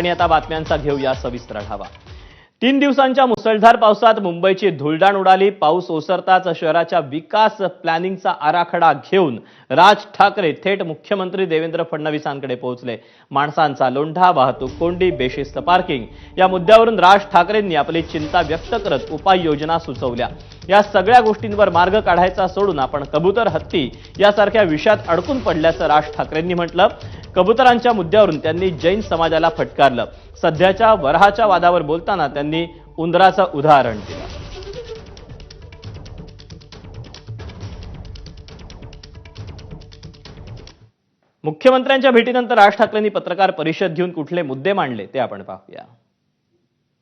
आणि आता बातम्यांचा घेऊया सविस्तर आढावा. तीन दिवसांच्या मुसळधार पावसात मुंबईची धुळदाण उडाली. पाऊस ओसरताच शहराच्या विकास प्लॅनिंगचा आराखडा घेऊन राज ठाकरे थेट मुख्यमंत्री देवेंद्र फडणवीसांकडे पोहोचले. माणसांचा लोंढा वाहतूक कोंडी बेशिस्त पार्किंग या मुद्द्यावरून राज ठाकरेंनी आपली चिंता व्यक्त करत उपाययोजना सुचवल्या. या सगळ्या गोष्टींवर मार्ग काढायचा सोडून आपण कबूतर हत्ती यासारख्या विषयात अडकून पडल्याचं राज ठाकरेंनी म्हटलं. कबुतरांच्या मुद्द्यावरून त्यांनी जैन समाजाला फटकारलं. सध्याच्या वराहाच्या वादावर बोलताना त्यांनी उंदराचं उदाहरण दिलं. मुख्यमंत्र्यांच्या भेटीनंतर राज ठाकरेंनी पत्रकार परिषद घेऊन कुठले मुद्दे मांडले ते आपण पाहूया.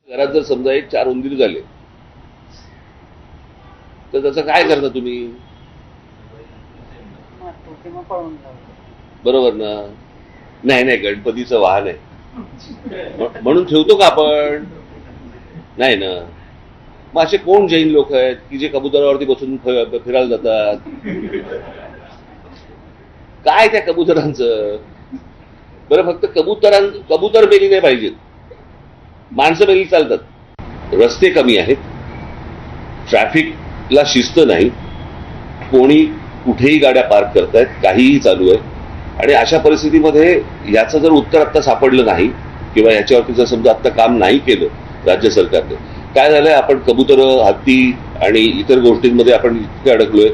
घरात जर समजा एक चार उंदीर झाले तर त्याचं काय करता तुम्ही? बरोबर ना? नाही नाही गणपतीचं वाहन आहे. म्ह- म्हणून ठेवतो का आपण? नाही ना. मग असे कोण जैन लोक आहेत की जे कबुतरावरती बसून फिरायला जातात? काय त्या कबुतरांचं? बरं फक्त कबुतरां कबुतर बेली नाही पाहिजेत. माणसं बेली चालतात. रस्ते कमी आहेत. ट्रॅफिकला शिस्त नाही. कोणी कुठेही गाड्या पार्क करतायत काहीही चालू आहे. आणि अशा परिस्थितीमध्ये याचं जर उत्तर आत्ता सापडलं नाही किंवा याच्यावरती जर समजा आत्ता काम नाही केलं राज्य सरकारने काय झालंय? आपण कबुतरं हत्ती आणि इतर गोष्टींमध्ये आपण इतके अडकलोय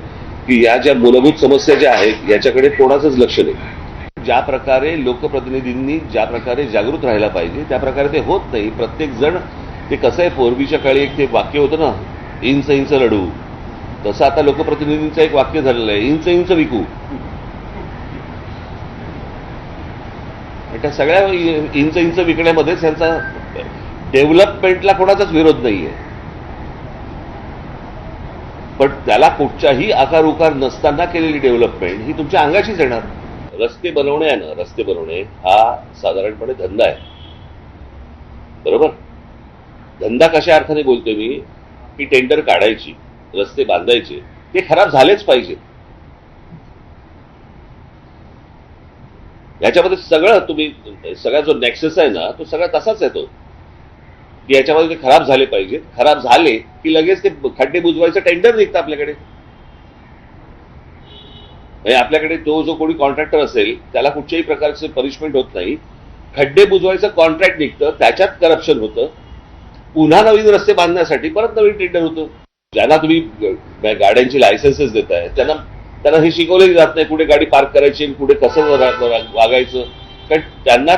की या ज्या मूलभूत समस्या ज्या आहेत याच्याकडे कोणाचंच लक्ष नाही. ज्या प्रकारे लोकप्रतिनिधींनी ज्या प्रकारे जागृत राहायला पाहिजे त्या प्रकारे ते होत नाही. प्रत्येक जण ते कसं आहे पूर्वीच्या काळी एक ते वाक्य होतं ना इंच इंच लढू. तसं आता लोकप्रतिनिधींचं एक वाक्य झालेलं आहे इंच इंच विकू आणि त्या सगळ्या इंच इंच विकण्यामध्येच त्यांचा डेव्हलपमेंटला कोणाचाच विरोध नाहीये. पण त्याला कुठच्याही आकार उकार नसताना केलेली डेव्हलपमेंट ही तुमच्या अंगाशीच येणार. रस्ते बनवणे आहे ना रस्ते बनवणे हा साधारणपणे धंदा आहे. बरोबर? धंदा कशा अर्थाने बोलतोय मी? की टेंडर काढायची रस्ते बांधायचे ते खराब झालेच पाहिजे याच्यामध्ये सगळं तुम्ही सगळा जो नेक्सेस आहे ना तो सगळा तसाच आहे तो. की याच्यामध्ये ते खराब झाले पाहिजेत. खराब झाले की लगेच ते खड्डे बुजवायचं टेंडर निघतं आपल्याकडे. म्हणजे आपल्याकडे तो जो कोणी कॉन्ट्रॅक्टर असेल त्याला कुठच्याही प्रकारचे पनिशमेंट होत नाही. खड्डे बुजवायचं कॉन्ट्रॅक्ट निघतं त्याच्यात करप्शन होतं. पुन्हा नवीन रस्ते बांधण्यासाठी परत नवीन टेंडर होतं. ज्यांना तुम्ही गाड्यांची लायसन्सेस देताय त्यांना त्यांना हे शिकवले जात नाही कुठे गाडी पार्क करायची आणि कुठे कसं वागायचं. कारण त्यांना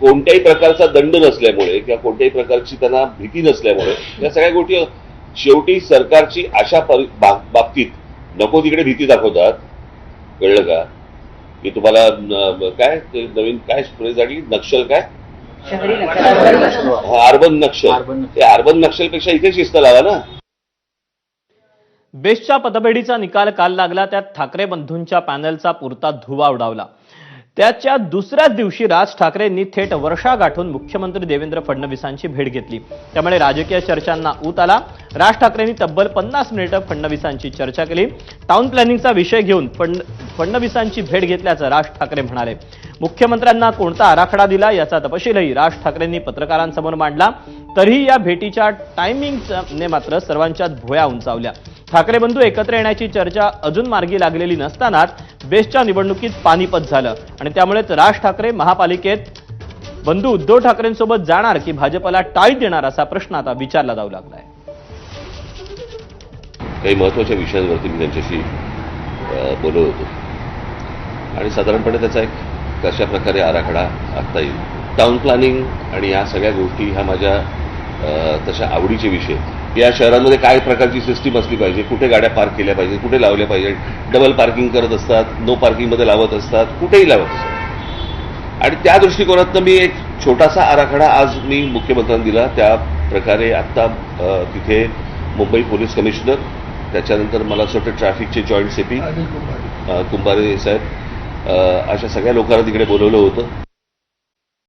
कोणत्याही प्रकारचा दंड नसल्यामुळे किंवा कोणत्याही प्रकारची त्यांना भीती नसल्यामुळे या सगळ्या गोष्टी शेवटी सरकारची अशा बाबतीत नको तिकडे भीती दाखवतात. कळलं का? की तुम्हाला काय ते नवीन काय फ्रेज आली नक्षल काय? हा, अर्बन नक्षल. ते अर्बन नक्षलपेक्षा इथे शिस्त लावा ना. बेस्टच्या पतपेढीचा निकाल काल लागला त्यात ठाकरे बंधूंच्या पॅनलचा पुरता धुवा उडावला. त्याच्या दुसऱ्याच दिवशी राज ठाकरेंनी थेट वर्षा गाठून मुख्यमंत्री देवेंद्र फडणवीसांची भेट घेतली. त्यामुळे राजकीय चर्चांना ऊत आला. राज ठाकरेंनी तब्बल पन्नास मिनिटं फडणवीसांची चर्चा केली. टाउन प्लॅनिंगचा विषय घेऊन फड फडणवीसांची भेट घेतल्याचं राज ठाकरे म्हणाले. मुख्यमंत्र्यांना कोणता आराखडा दिला याचा तपशीलही राज ठाकरेंनी पत्रकारांसमोर मांडला. तरीही या भेटीच्या टायमिंगने मात्र सर्वांच्यात भोया उंचावल्या. ठाकरे बंधू एकत्र येण्याची चर्चा अजून मार्गी लागलेली नसतानाच बेस्टच्या निवडणुकीत पानिपत झालं. आणि त्यामुळेच राज ठाकरे महापालिकेत बंधू उद्धव ठाकरेंसोबत जाणार की भाजपला टाळी देणार असा प्रश्न आता विचारला जाऊ लागलाय. काही महत्त्वाच्या विषयांवरती मी त्यांच्याशी बोलत होतो. आणि साधारणपणे त्याचा एक कशा प्रकारे आराखडा आखता येईल. टाउन प्लॅनिंग आणि या सगळ्या गोष्टी ह्या माझ्या तशा आवडीचे विषय. या शहरांमध्ये काय प्रकारची सिस्टीम असली पाहिजे? कुठे गाड्या पार्क केल्या पाहिजे कुठे लावल्या पाहिजे डबल पार्किंग करत असतात नो पार्किंगमध्ये लावत असतात कुठेही लावत असतात. आणि त्या दृष्टिकोनातनं मी एक छोटासा आराखडा आज मी मुख्यमंत्र्यांना दिला. त्या प्रकारे आत्ता तिथे मुंबई पोलीस कमिशनर त्याच्यानंतर मला असं वाटतं ट्रॅफिकचे जॉईंट सीपी कुंभारे. साहेब अशा सगळ्या लोकांना तिकडे बोलवलं होतं.